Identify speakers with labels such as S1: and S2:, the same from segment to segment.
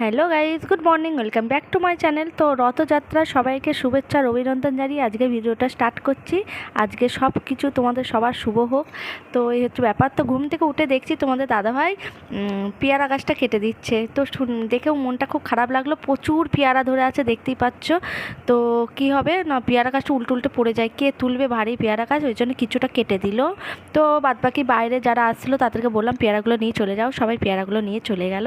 S1: Hello guys good morning welcome back to my channel তো রথযাত্রা, সবাইকে শুভেচ্ছা আর অভিনন্দন জানিয়ে আজকে ভিডিওটা স্টার্ট করছি। আজকে সব কিছু তোমাদের সবার শুভ হোক। তো এই হচ্ছে ব্যাপার। তো ঘুম থেকে উঠে দেখছি তোমাদের দাদাভাই পেয়ারা গাছটা কেটে দিচ্ছে। তো দেখেও মনটা খুব খারাপ লাগল। প্রচুর পেয়ারা ধরে আছে, দেখতেই পাচ্ছ। তো কি হবে? না, পেয়ারা গাছটা উল্টো উল্টে পড়ে যায়। কে তুলবে ভারী পেয়ারা গাছ? ওই জন্য কিছুটা কেটে দিল। তো বাদবাকি বাইরে যারা আসছিল, তাদেরকে বললাম, পেয়ারাগুলো নিয়ে চলে যাও। সবাই পেয়ারাগুলো নিয়ে চলে গেল।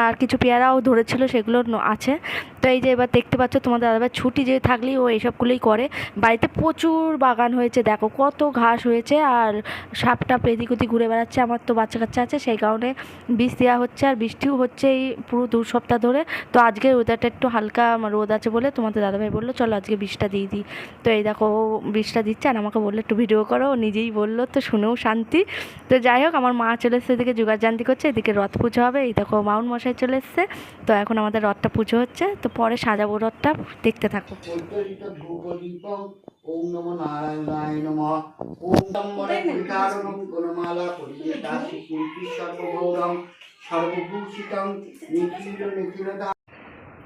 S1: আর কিছু পেয়ারাও ধরেছিল, সেগুলো আছে। তো এই যে এবার দেখতে পাচ্ছ, তোমাদের দাদাভাই ছুটি যে থাকলেই ও এইসবগুলোই করে। বাড়িতে প্রচুর বাগান হয়েছে, দেখো কত ঘাস হয়েছে, আর সাপ টাপ এদিক ওদিক ঘুরে বেড়াচ্ছে, আমার তো বাচ্চা কাচ্চা আছে, সেই কারণে বীজ দেওয়া হচ্ছে, আর বৃষ্টিও হচ্ছে এই পুরো দু সপ্তাহ ধরে। তো আজকে ওয়েদারটা একটু হালকা রোদ আছে বলে তোমাদের দাদাভাই বলল, চলো আজকে বীজটা দিয়ে দিই। তো এই দেখো, ও বীজটা দিচ্ছে, আর আমাকে বলল, একটু ভিডিও করো। নিজেই বলল, তো শুনেও শান্তি। তো যাই হোক, আমার মা চলে এসছে, এদিকে জোগাড় জান্তি করছে, এদিকে রথ পুজো হবে, এই দেখো মাউন মশাই চলে এসছে। তো এখন আমাদের রথটা পুজো হচ্ছে তো পরে সাজাবো রথটা দেখতে থাকো।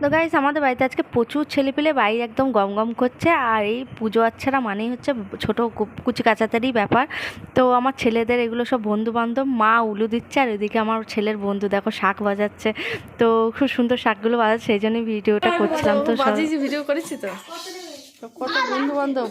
S1: তো গাইস আমাদের বাড়িতে আজকে প্রচুর ছেলেপিলে বাইরে একদম গম গম করছে। আর এই পুজো আচ্ছারা মানেই হচ্ছে ছোটো কু- কুচি কাচাতারই ব্যাপার। তো আমার ছেলেদের এগুলো সব বন্ধু বান্ধব মা উলু দিচ্ছে আর ওইদিকে আমার ছেলের বন্ধু দেখো শাক বাজাচ্ছে। তো খুব সুন্দর শাকগুলো বাজাচ্ছে সেই জন্যই ভিডিওটা করছিলাম। তো সব-
S2: ভিডিও করেছি তো? সব কত বন্ধু বান্ধব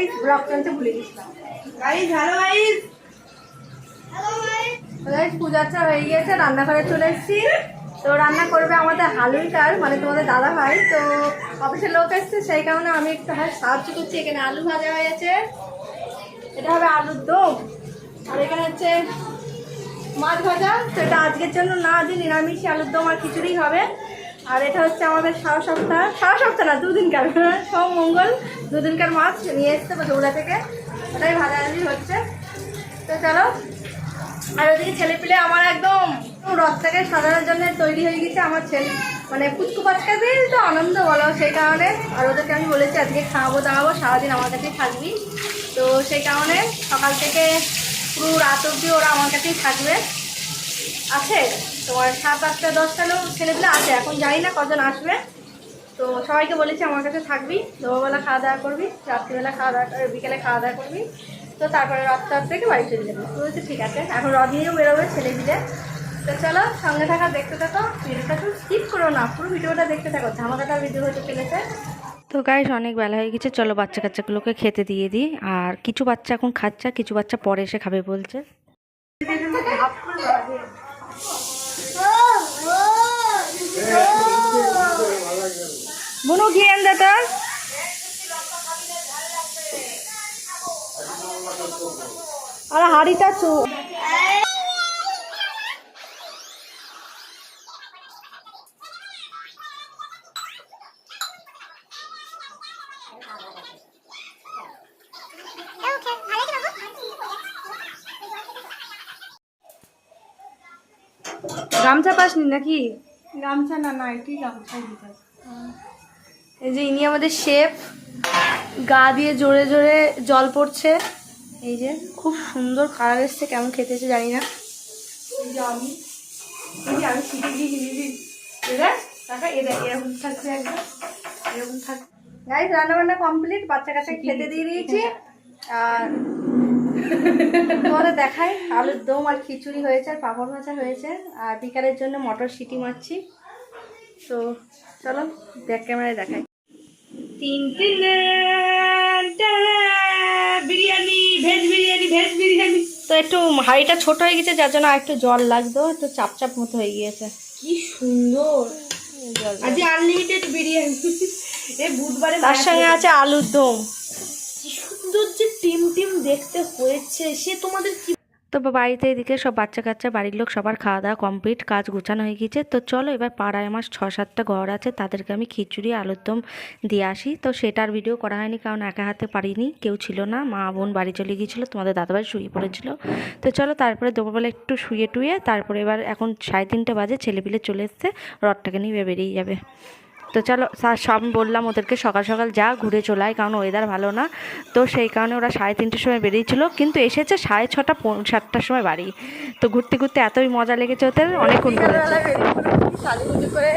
S3: গাইস ব্লগ চলতে ভুলে গেছিলাম। গাইস হ্যালো গাইস গাইস হয়ে গিয়েছে রান্নাঘরে চলে এসেছি। তো রান্না করবে আমাদের হালুইটার মানে তোমাদের দাদা ভাই তো অফিসের লোক এসছে সেই কারণে আমি একটু হয় সাহায্য করছি। এখানে আলু ভাজা হয়ে গেছে এটা হবে আলুর দম। আর এখানে হচ্ছে মাছ ভাজা। তো এটা আজকের জন্য না আজ নিরামিষ আলুর দম আর খিচুড়ি হবে। আর এটা হচ্ছে আমাদের সারা সপ্তাহ সারা সপ্তাহ না, দুদিনকার সব মঙ্গল, দুদিনকার মাছ নিয়ে এসছে দৌড়া থেকে। ওটাই ভাজাভাজি হচ্ছে। তো চলো। আর ওদিকে ছেলে পেলে আমার একদম রথটাকে সাজানোর জন্য তৈরি হয়ে গেছে আমার ছেলে। মানে পুচকু দিয়ে তো আনন্দ বলো, সেই কারণে। আর ওদেরকে আমি বলেছি আজকে খাওয়াবো, দাওয়াবো, সারাদিন আমার কাছেই থাকবি। তো সেই কারণে সকাল থেকে পুরো রাত অবধি ওরা আমার কাছেই থাকবে। আছে? তোমার সাত আটটা দশটা লোক ছেলেগুলো আছে এখন জানি না কজন আসবে। তো সবাইকে বলেছি আমার কাছে থাকবি দুপুরবেলা খাওয়া দাওয়া করবি রাত্রিবেলা খাওয়া দাওয়া বিকেলে খাওয়া দাওয়া করবি। তো তারপরে টথ থেকে বাড়ি চলে যাবি। তো বলছি ঠিক আছে এখন রথ নিয়েও বেরোবে ছেলে দিলে তো চলো সঙ্গে থাকা দেখতে থাকো ভিডিওটা তো স্কিপ করো না পুরো ভিডিওটা দেখতে থাকো ধামাকাটার ভিডিও হতে চলেছে।
S1: তো গাইস অনেক বেলা হয়ে গেছে চলো বাচ্চা কাচ্চাগুলোকে খেতে দিয়ে দিই আর কিছু বাচ্চা এখন খাচ্ছে কিছু বাচ্চা পরে এসে খাবে বলছে।
S3: বুনু কি এনে তোর? আর হাড়িটা চু গামছা পাসনি নাকি? গামছা না না এটি গামছা দিতে এই যে ইনি আমাদের শেফ গা দিয়ে জোরে জোরে জল পড়ছে। এই যে খুব সুন্দর কালার এসছে কেমন খেতে এসে জানি না। আমি আমি শিখে দিয়ে টাকা এরকম থাকছে একদম এরকম থাক গাইস রান্না বান্না কমপ্লিট বাচ্চা কাচ্চা খেতে দিয়ে দিয়েছি। আর তোমাদের দেখাই আলুর দম আর খিচুড়ি হয়েছে আর পাঁপড় ভাজা হয়েছে আর বিকালের জন্য মটর সিটি মারছি। তো চলো ব্যাক ক্যামেরায় দেখাই। তিন তিন বিরিয়ানি ভেজ বিরিয়ানি ভেজ বিরিয়ানি। তো একটু হাঁড়িটা ছোট হয়ে গেছে যার জন্য একটু জল লাগতো একটু চাপ চাপ মতো হয়ে গিয়েছে। কি সুন্দর। আজ আনলিমিটেড বিরিয়ানি। এই বুধবারে তার সঙ্গে আছে আলুর দম।
S2: সুন্দর যে টিম টিম দেখতে হয়েছে। সে তোমাদের কি
S1: তো বাড়িতে এদিকে সব বাচ্চা কাচ্চা, বাড়ির লোক সবার খাওয়া দাওয়া কমপ্লিট কাজ গুছানো হয়ে গিয়েছে তো চলো এবার পাড়ায় আমার ছ সাতটা ঘর আছে, তাদেরকে আমি খিচুড়ি, আলুর দম দিয়ে আসি। তো সেটার ভিডিও করা হয়নি, কারণ একা হাতে পারিনি, কেউ ছিল না। মা বোন বাড়ি চলে গিয়েছিল, তোমাদের দাদাভাই শুয়ে পড়েছিল। তো চলো তারপরে দুপুরবেলা একটু শুয়ে টুয়ে, তারপরে এবার এখন সাড়ে তিনটে বাজে, ছেলেপিলে চলে এসছে, রথটাকে নিয়ে বেরিয়ে যাবে। তো চলো সা- সব বললাম ওদেরকে সকাল সকাল যা ঘুরে চলে আয়, কারণ ওয়েদার ভালো না। তো সেই কারণে ওরা সাড়ে তিনটের সময় বেরিয়েছিল, কিন্তু এসেছে সাড়ে ছটা সাতটার সময় বাড়ি। তো ঘুরতে ঘুরতে এতই মজা লেগেছে ওদের, অনেকক্ষণ ঘুরেছে
S3: করে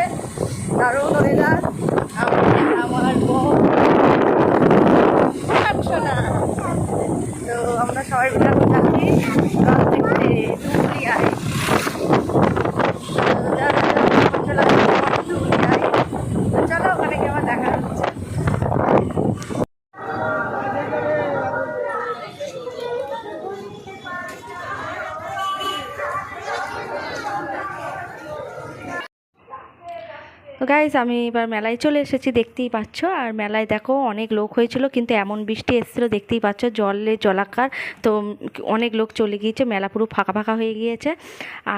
S3: তো আমরা সবাই মিলে রথ দেখতে ধুবুলিয়ায় তো যারা যারা চলে আসবে ধুবুলিয়ায় তো চলো ওখানে গিয়ে আমার দেখা হচ্ছে
S1: গাইজ আমি এবার মেলায় চলে এসেছি, দেখতেই পাচ্ছ। আর মেলায় দেখো অনেক লোক হয়েছিল, কিন্তু এমন বৃষ্টি এসেছিল, দেখতেই পাচ্ছ, জলে জলাকার। তো অনেক লোক চলে গিয়েছে, মেলা পুরো ফাঁকা ফাঁকা হয়ে গিয়েছে।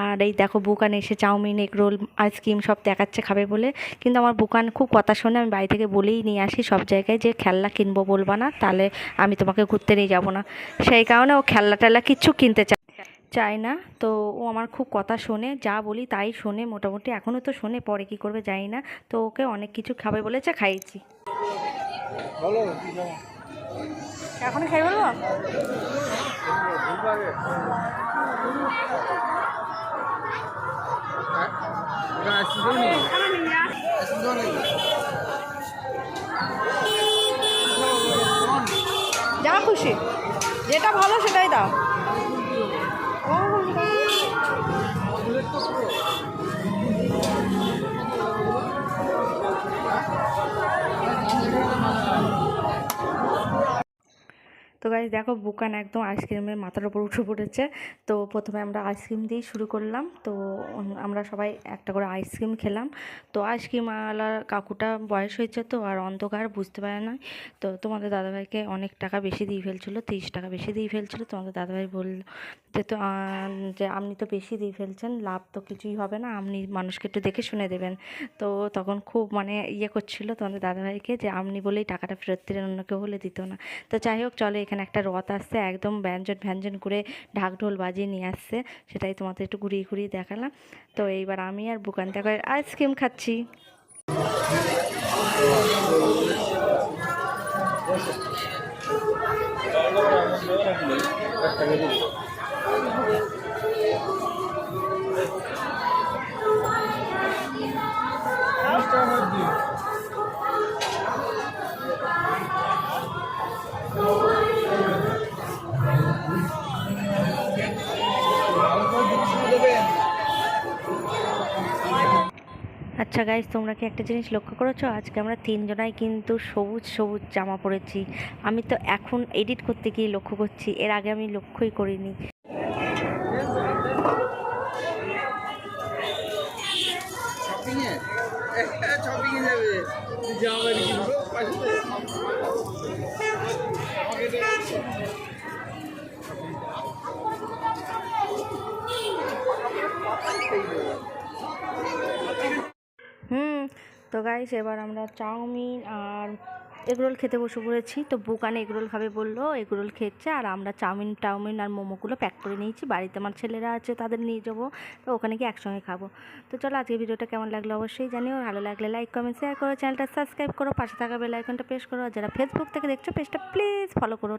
S1: আর এই দেখো, বুকান এসে চাউমিন, এগ রোল, আইসক্রিম সব দেখাচ্ছে, খাবে বলে। কিন্তু আমার বুকান খুব কথা শোনে, আমি বাড়ি থেকে বলেই নিয়ে আসি সব জায়গায় যে, খেলনা কিনবো বলবা না, তাহলে আমি তোমাকে ঘুরতে নিয়ে যাব না। সেই কারণে ও খেলনা টেলনা কিচ্ছু কিনতে চায় চায় না। তো ও আমার খুব কথা শোনে যা বলি তাই শোনে মোটামুটি এখনও তো শোনে পরে কি করবে জানি না। তো ওকে অনেক কিছু খাবে বলেছে খাইয়েছি। এখন খাই বলব?
S3: যা খুশি। যেটা ভালো সেটাই দাও।
S1: করব তো গাইজ দেখো, বুকান একদম আইসক্রিমের মাথার উপর উঠে পড়েছে। তো প্রথমে আমরা আইসক্রিম দিয়েই শুরু করলাম। তো আমরা সবাই একটা করে আইসক্রিম খেলাম। তো আইসক্রিমওয়ালার কাকুটা বয়স হয়েছে তো, আর অন্ধকার, বুঝতে পারে না তো তোমাদের দাদাভাইকে অনেক টাকা বেশি দিয়ে ফেলছিলো, তিরিশ টাকা বেশি দিয়ে ফেলছিলো। তোমাদের দাদাভাই বলল যে, তো যে আপনি তো বেশি দিয়ে ফেলছেন, লাভ তো কিছুই হবে না। আপনি মানুষকে একটু দেখে শুনে দেবেন। তো তখন খুব মানে ইয়ে করছিল তোমাদের দাদাভাইকে যে, আপনি বলেই টাকাটা ফেরত দিলেন, অন্য কেউ হলে দিত না। তো যাই হোক, চলো এখানে একটা রথ আসছে, একদম ব্যঞ্জন ভ্যাঞ্জন করে ঢাক ঢোল বাজিয়ে নিয়ে আসছে। সেটাই তোমাদের একটু ঘুরিয়ে ঘুরিয়ে দেখালাম। তো এইবার আমি আর বুকান থেকে আইসক্রিম খাচ্ছি। আচ্ছা গাইজ তোমরা কি একটা জিনিস লক্ষ্য করেছ? আজকে আমরা তিনজনাই কিন্তু সবুজ সবুজ জামা পরেছি। আমি তো এখন এডিট করতে গিয়ে লক্ষ্য করছি, এর আগে আমি লক্ষ্যই করিনি। হুম তো গাইস এবার আমরা চাউমিন আর এগরোল খেতে বসে পড়েছি। তো বুকানে এগরোল খাবে বলল, এগরোল খেচ্ছে আর আমরা চাউমিন, টাউমিন আর মোমোগুলো প্যাক করে নিয়েছি। বাড়িতে আমার ছেলেরা আছে, তাদের নিয়ে যাব, তো ওখানে গিয়ে একসঙ্গে খাব। তো চলো আজকে ভিডিওটা কেমন লাগল অবশ্যই জানিও। ভালো লাগলে লাইক কমেন্ট শেয়ার করো চ্যানেলটা সাবস্ক্রাইব করো, পাশে থাকা বেল আইকনটা প্রেস করো। আর যারা ফেসবুক থেকে দেখছ পেজটা প্লিজ ফলো করো।